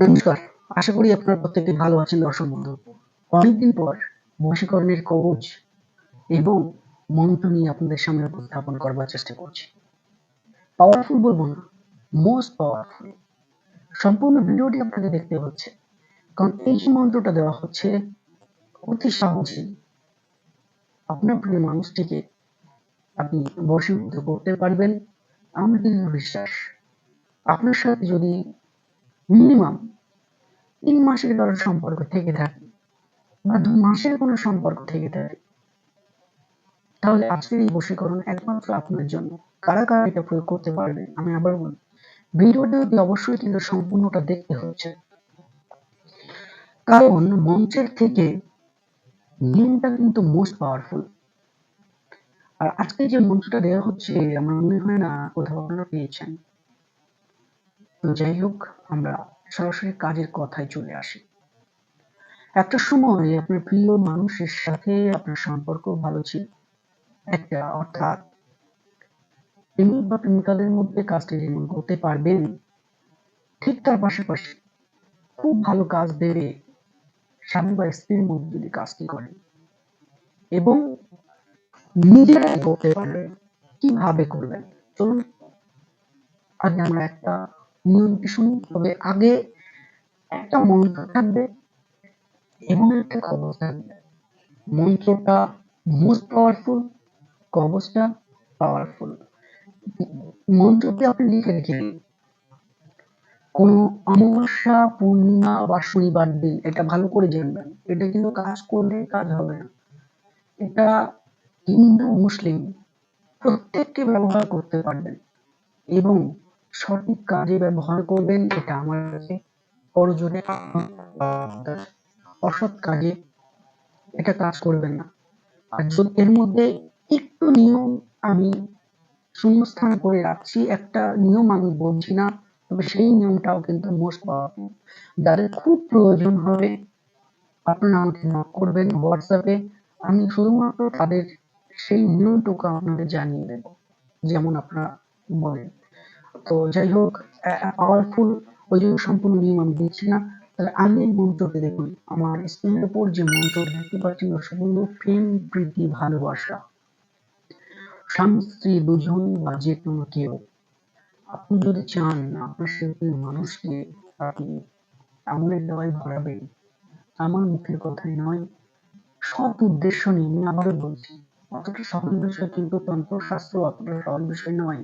নমস্কার, আশা করি আপনারা প্রত্যেকে ভালো আছেন দর্শক বন্ধু। অনেকদিন পর বশীকরণের কবচ এবং মন্ত্র নিয়ে আপনাদের সামনে উপস্থাপন করবার চেষ্টা করছি। পাওয়ারফুল বলব না মোস্ট পাওয়ারফুল সম্পূর্ণ ভিডিওটি আপনাকে দেখতে হচ্ছে। কারণ এই যে মন্ত্রটা দেওয়া হচ্ছে, অতি সহজেই আপনার প্রিয় মানুষটিকে আপনি বশীভূত করতে পারবেন। আমার দৃঢ় বিশ্বাস, আপনার সাথে যদি মিনিমাম তিন মাসের কারও সম্পর্ক থেকে থাকে বা দু মাসের কোনো সম্পর্ক থেকে থাকে তাহলে আজকের এই বশীকরণ একমাত্র আপনার জন্য। কারা কারা এটা প্রয়োগ করতে পারবে, আমি আবার বলি। ভিডিওটা অবশ্যই কিন্তু সম্পূর্ণটা দেখতে হচ্ছে। কারণ মঞ্চের থেকে নিয়মটা কিন্তু মোস্ট পাওয়ারফুল আর আজকে যে মঞ্চটা দেওয়া হচ্ছে, আমার মনে হয় না কোথাও আপনারা পেয়েছেন। যাই হোক, আমরা সরাসরি কাজের কথায় চলে আসি। একটা সময় আপনার প্রিয় মানুষের সাথে আপনার সম্পর্ক ভালো ছিল। একটা অর্থাৎ প্রেমিক বা প্রেমিকাদের মধ্যে কাজটি যেমন করতে পারবেন, ঠিক তার পাশাপাশি খুব ভালো কাজ দেবে স্বামী বা স্ত্রীর মধ্যে যদি কাজটি করেন। এবং নিজেরাই করতে পারবেন। কীভাবে করবেন? চলুন, আগে আমরা একটা তবে আগে একটা মন্ত্র থাকবে এবং একটা কবচ থাকবে। মন্ত্রটা মোস্ট পাওয়ারফুল কবচটা পাওয়ারফুল আপনি লিখে কোনো অমাবস্যা, পূর্ণিমা বা শনিবার দিন, এটা ভালো করে জানবেন। এটা কিন্তু কাজ করলে কাজ হবে না। এটা হিন্দু, মুসলিম প্রত্যেককে ব্যবহার করতে পারবেন। এবং সঠিক কাজে ব্যবহার করবেন, এটা আমার কাছে পরজনে অসৎ কাজে এটা কাজ করবেন না। আর এর মধ্যে একটু নিয়ম আমি শূন্যস্থান করে রাখছি, একটা নিয়ম আমি বলছি না, তবে সেই নিয়মটাও কিন্তু মোস্ট পাওয়ারফুল যাদের খুব প্রয়োজন হবে, আপনারা আমাকে নক করবেন হোয়াটসঅ্যাপে আমি শুধুমাত্র তাদের সেই নিয়মটুকু আপনাদের জানিয়ে দেব, যেমন আপনারা বলেন। তো যাই হোক পাওয়ারফুল ওই জন্য সম্পূর্ণ নিয়ম আমি দিচ্ছি না। তাহলে আমি এই দেখুন, আমার স্ক্রিনের উপর যে মন্ত্র, দেখতে পাচ্ছেন দর্শক প্রেম, প্রীতি, ভালোবাসা। স্বামী, স্ত্রী, দুজন বা যে কোনো কেউ। আপনি যদি চান আপনার সাথে মানুষকে আপনি আমলের দেওয়াই ভরাবেন আমার মুখের কথাই নয়। সৎ উদ্দেশ্য নিয়ে আমি আবারও বলছি, অতটা সহজ বিষয় কিন্তু তন্ত্রশাস্ত্র অতটা সহজ বিষয় নয়।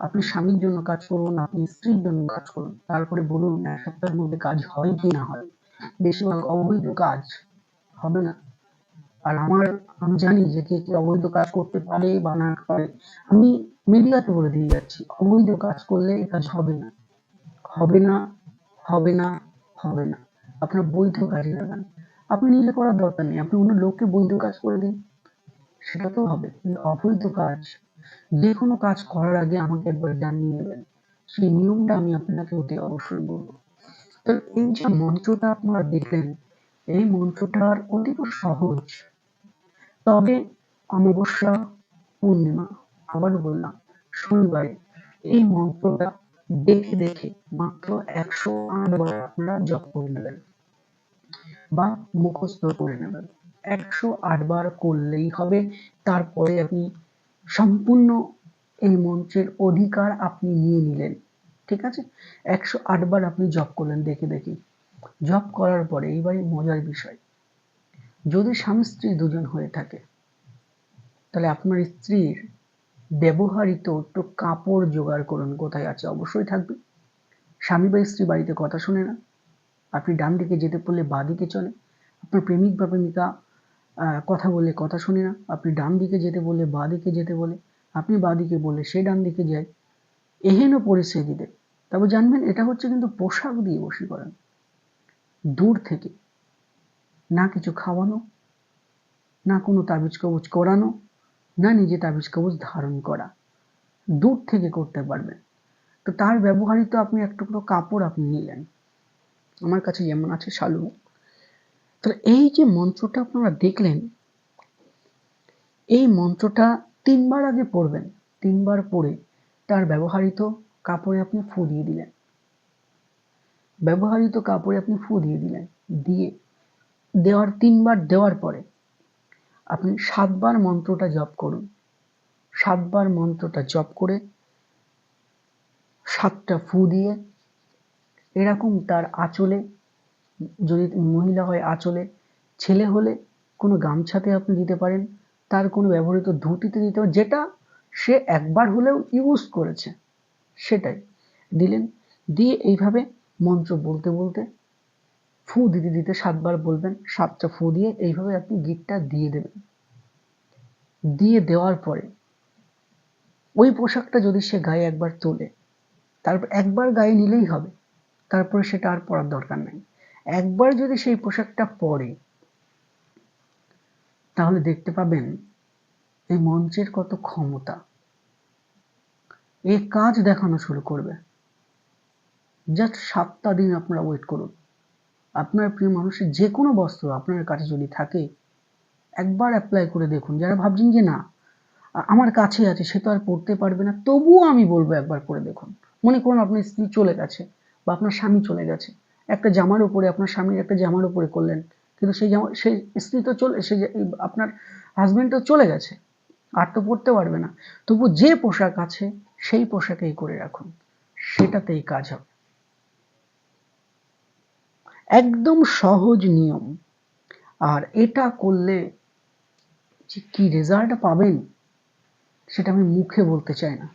আপনি স্বামীর জন্য কাজ করুন, আপনি স্ত্রীর জন্য কাজ করুন, তারপরে বলুন, এক সপ্তাহের মধ্যে কাজ হয় কি না হয়? বেশিরভাগ অবৈধ কাজ হবে না। আর আমার, আমি জানি যে কে কে অবৈধ কাজ করতে পারে বা না পারে। আমি মিডিয়াতে বলে দিয়ে যাচ্ছি, অবৈধ কাজ করলে এই কাজ হবে না। হবে না হবে না হবে না। আপনার বৈধ কাজে লাগান। আপনি নিজে করার দরকার নেই, আপনি অন্য লোককে বৈধ কাজ করে দিন। সেটা তো হবে, কিন্তু অবৈধ কাজ যে কোনো কাজ করার আগে আমাকে একবার জানিয়ে নেবেন। সেই নিয়মটা আমি আপনাকে অতি অবশ্যই বলব। তো এই যে মন্ত্রটা আপনারা দেখলেন, এই মন্ত্রটার অতীব সহজ। তবে অমাবস্যা, পূর্ণিমা, আবার বললাম, শনিবারে এই মন্ত্রটা দেখে দেখে মাত্র একশো আট বার আপনারা জপ করে নেবেন বা মুখস্থ করে নেবেন। একশো আট বার করলেই হবে, তারপরে আপনি সম্পূর্ণ এই মন্ত্রের অধিকার আপনি নিয়ে নিলেন, ঠিক আছে? একশো আটবার আপনি জপ করলেন, দেখে দেখে। জপ করার পরে এইবারই মজার বিষয়, যদি স্বামী স্ত্রী দুজন হয়ে থাকে, তাহলে আপনার স্ত্রীর ব্যবহারিত একটু কাপড় জোগাড় করুন, কোথায় আছে অবশ্যই থাকবে। স্বামী বা স্ত্রী বাড়িতে কথা শুনে না, আপনি ডান দিকে যেতে পড়লে বা দিকে চলে। আপনার প্রেমিক বা প্রেমিকা কথা বলে কথা শুনে না। আপনি ডান দিকে যেতে বলে, বা দিকে যেতে বলে, আপনি বা দিকে বলে, সে ডান দিকে যায়। এহেন পরিস্থিতিতে তবে জানবেন এটা হচ্ছে কিন্তু পোশাক দিয়ে বসি করেন দূর থেকে না কিছু খাওয়ানো, না কোনো তাবিজ কবজ করানো, না নিজে তাবিজ কবজ ধারণ করা। দূর থেকে করতে পারবেন। তো তার ব্যবহারিত আপনি এক টুকরো কাপড় আপনি নিলেন। আমার কাছে যেমন আছে শালু তাহলে এই যে মন্ত্রটা আপনারা দেখলেন, এই মন্ত্রটা তিনবার আগে পড়বেন। তিনবার পড়ে তার ব্যবহারিত কাপড়ে আপনি ফু দিয়ে দিলেন। ব্যবহৃত কাপড়ে আপনি ফু দিয়ে দিলেন। দিয়ে দেওয়ার, তিনবার দেওয়ার পরে আপনি সাতবার মন্ত্রটা জপ করুন। সাতবার মন্ত্রটা জপ করে সাতটা ফু দিয়ে এরকম তার আঁচলে যদি মহিলা হয় আঁচলে, ছেলে হলে কোনো গামছাতে আপনি দিতে পারেন, তার কোনো ব্যবহৃত ধুতিতে দিতে পারেন, যেটা সে একবার হলেও ইউজ করেছে, সেটাই। দিলেন, দিয়ে এইভাবে মন্ত্র বলতে বলতে ফু দিতে দিতে সাতবার বলবেন, সাতটা ফু দিয়ে এইভাবে আপনি গিটটা দিয়ে দেবেন। দিয়ে দেওয়ার পরে ওই পোশাকটা যদি সে গায়ে একবার তোলে, তারপর একবার গায়ে নিলেই হবে, তারপরে সেটা আর পরার দরকার নেই। একবার যদি সেই পোশাকটা পরে, তাহলে দেখতে পাবেন এই মঞ্চের কত ক্ষমতা। এই কাজ দেখানো শুরু করবে। জাস্ট সাতটা দিন আপনারা ওয়েট করুন। আপনার প্রিয় মানুষের যে কোনো বস্ত্র আপনার কাছে যদি থাকে, একবার অ্যাপ্লাই করে দেখুন। যারা ভাবছেন যে না, আমার কাছে আছে, সে তো আর পড়তে পারবে না, তবুও আমি বলব একবার করে দেখুন। মনে করুন আপনার স্ত্রী চলে গেছে বা আপনার স্বামী চলে গেছে। একটা জামার উপরে, আপনার স্বামীর একটা জামার উপরে করলেন। কিন্তু সেই জামা, সেই স্ত্রী তো চলে সে আপনার হাজব্যান্ড তো চলে গেছে। আর তো পড়তে পারবে না। তবু যে পোশাক আছে, সেই পোশাকেই করে রাখুন। সেটাতেই কাজ হবে। একদম সহজ নিয়ম। আর এটা করলে যে কি রেজাল্ট পাবেন, সেটা আমি মুখে বলতে চাই না।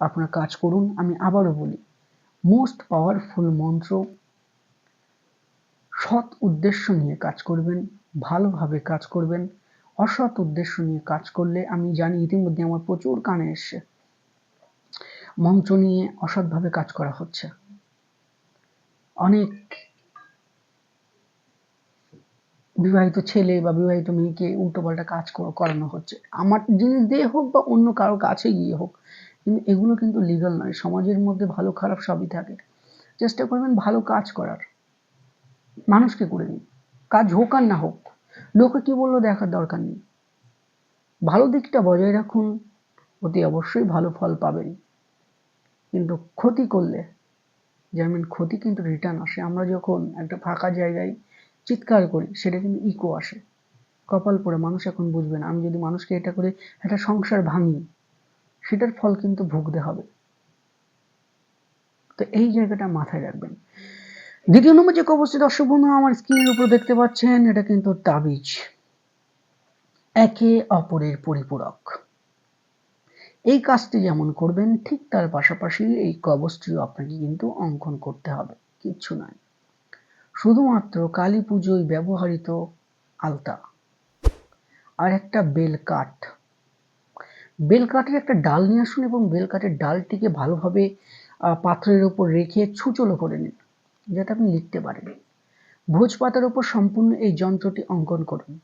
আপনার কাজ করুন, আমি আবারও বলি। মোস্ট পাওয়ারফুল মন্ত্র সৎ উদ্দেশ্য নিয়ে কাজ করবেন, ভালোভাবে কাজ করবেন। অসৎ উদ্দেশ্য নিয়ে কাজ করলে, আমি জানি ইতিমধ্যে আমার প্রচুর কানে এসছে। মঞ্চ নিয়ে অসৎভাবে কাজ করা হচ্ছে। অনেক বিবাহিত ছেলে বা বিবাহিত মেয়েকে উল্টোপাল্টা কাজ করানো হচ্ছে। আমার জিনিস দিয়ে হোক বা অন্য কারও কাছে গিয়ে হোক, কিন্তু এগুলো কিন্তু লিগাল নয়। সমাজের মধ্যে ভালো খারাপ সবই থাকে। চেষ্টা করবেন ভালো কাজ করার। মানুষকে করে দিন কাজ হোক আর না হোক, লোকে কি বলল দেখার দরকার নেই। ভালো দিকটা বজায় রাখুন, অতি অবশ্যই ভালো ফল পাবেন। কিন্তু ক্ষতি করলে যেমন ক্ষতি কিন্তু রিটার্ন আসে। আমরা যখন একটা ফাঁকা জায়গায় চিৎকার করি, সেটা কিন্তু ইকো আসে। কপাল পরে মানুষ এখন বুঝবে না। আমি যদি মানুষকে এটা করে একটা সংসার ভাঙি, সেটার ফল কিন্তু ভুগতে হবে। তো এই জায়গাটা মাথায় রাখবেন। দ্বিতীয় নম্বর যে কবচটি দর্শক বন্ধু আমার স্ক্রিনের উপর দেখতে পাচ্ছেন, এটা কিন্তু তাবিজ। একে অপরের পরিপূরক। এই কাজটি যেমন করবেন, ঠিক তার পাশাপাশি এই কবচটিও আপনাকে কিন্তু অঙ্কন করতে হবে, কিচ্ছু নয়। শুধুমাত্র কালী পুজোয় ব্যবহৃত আলতা আর একটা বেল কাঠ। বেল কাঠের একটা ডাল নিয়ে আসুন এবং বেল কাঠের ডালটিকে ভালোভাবে পাথরের ওপর রেখে ছুচলো করে নিন। যাতে আপনি লিখতে পারেন। ভোজ পাতার উপর সম্পূর্ণ এই যন্ত্রটি অঙ্কন করুন।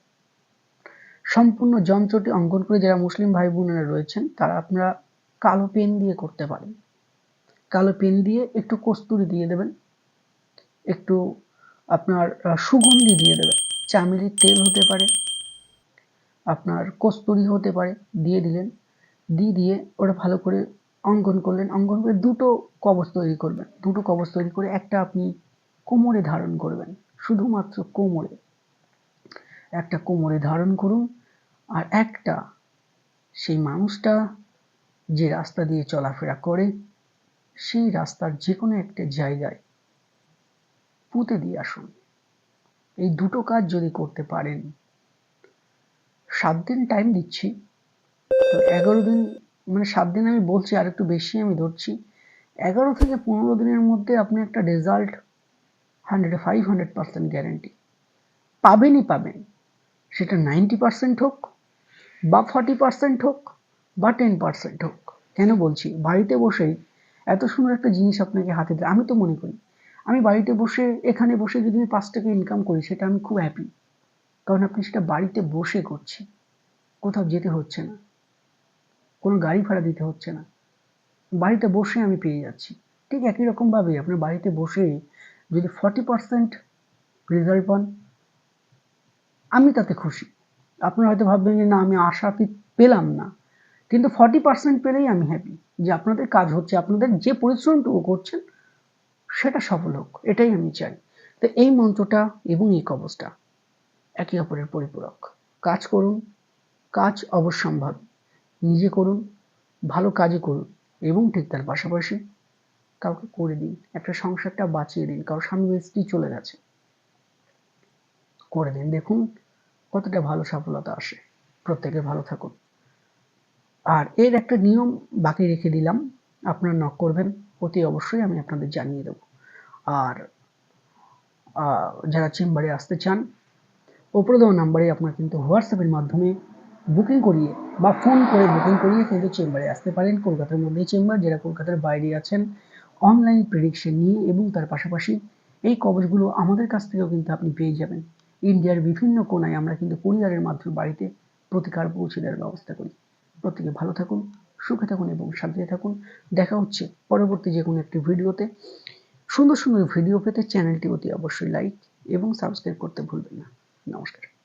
সম্পূর্ণ যন্ত্রটি অঙ্কন করে যারা মুসলিম ভাই বোনেরা রয়েছেন, তারা আপনারা কালো পেন দিয়ে করতে পারেন। কালো পেন দিয়ে একটু কস্তুরি দিয়ে দেবেন, একটু আপনার সুগন্ধি দিয়ে দেবেন। চামেলির তেল হতে পারে, আপনার কস্তুরি হতে পারে, দিয়ে দিলেন। দিয়ে দিয়ে ওটা ভালো করে অঙ্কন করলেন। অঙ্কন করে দুটো কবচ তৈরি করবেন। দুটো কবচ তৈরি করে একটা আপনি কোমরে ধারণ করবেন, শুধুমাত্র কোমরে। একটা কোমরে ধারণ করুন আর একটা সেই মানুষটা যে রাস্তা দিয়ে চলাফেরা করে, সেই রাস্তার যে কোনো একটা জায়গায় পুঁতে দিয়ে আসুন। এই দুটো কাজ যদি করতে পারেন, সাত দিন টাইম দিচ্ছি। তো এগারো দিন মানে সাত দিন আমি বলছি আর একটু বেশি আমি ধরছি। এগারো থেকে পনেরো দিনের মধ্যে আপনি একটা result hundred five hundred percent guarantee পাবেনই পাবেন। সেটা নাইনটি পার্সেন্ট হোক, বা ফর্টি পার্সেন্ট হোক, বা টেন পার্সেন্ট হোক। কেন বলছি? বাড়িতে বসেই এত সুন্দর একটা জিনিস আপনাকে হাতে দেয় আমি তো মনে করি, আমি বাড়িতে বসে, এখানে বসে যদি আমি পাঁচ টাকা ইনকাম করি, সেটা আমি খুব হ্যাপি কারণ আপনি সেটা বাড়িতে বসে করছি কোথাও যেতে হচ্ছে না। কোনো গাড়ি ভাড়া দিতে হচ্ছে না। বাড়িতে বসে আমি পেয়ে যাচ্ছি। ঠিক একই রকমভাবে আপনার বাড়িতে বসে যদি ফর্টি পার্সেন্ট রেজাল্ট পান, আমি তাতে খুশি। আপনারা হয়তো ভাববেন যে, না, আমি আশা পেলাম না। কিন্তু ফর্টি পার্সেন্ট পেলেই আমি হ্যাপি যে, আপনাদের কাজ হচ্ছে, আপনাদের যে পরিশ্রমটুকু করছেন, সেটা সফল হোক, এটাই আমি চাই। তো এই মন্ত্রটা এবং এই কবচটা একে অপরের পরিপূরক। কাজ করুন, কাজ অবশ্যম্ভাবী। নিজে করুন, ভালো কাজই করুন এবং ঠিক তার পাশাপাশি কাউকে করে দিন। একটা সংসারটা বাঁচিয়ে দিন, কারও স্বামী স্ত্রী চলে গেছে। করে দিন। দেখুন কতটা ভালো সফলতা আসে। প্রত্যেকে ভালো থাকুন। আর এর একটা নিয়ম বাকি রেখে দিলাম। আপনারা নক করবেন। অতি অবশ্যই আমি আপনাদের জানিয়ে দেব। আর যারা চেম্বারে আসতে চান, ওপরে দেওয়া নাম্বারে আপনারা কিন্তু হোয়াটসঅ্যাপের মাধ্যমে বুকিং করিয়ে বা ফোন করে বুকিং করিয়ে কিন্তু চেম্বারে আসতে পারেন। কলকাতার মধ্যেই চেম্বার যারা কলকাতার বাইরে আছেন অনলাইন প্রেডিকশন নিয়ে এবং তার পাশাপাশি এই কবচগুলো আমাদের কাছ থেকেও কিন্তু আপনি পেয়ে যাবেন। ইন্ডিয়ার বিভিন্ন কোনায় আমরা কিন্তু কুরিয়ারের মাধ্যমে বাড়িতে প্রতিকার পৌঁছে দেওয়ার ব্যবস্থা করি। প্রত্যেকে ভালো থাকুন, সুখে থাকুন এবং শান্তিতে থাকুন। দেখা হচ্ছে পরবর্তী যে কোনো একটি ভিডিওতে। সুন্দর সুন্দর ভিডিও পেতে চ্যানেলটি অতি অবশ্যই লাইক এবং সাবস্ক্রাইব করতে ভুলবেন না। নমস্কার।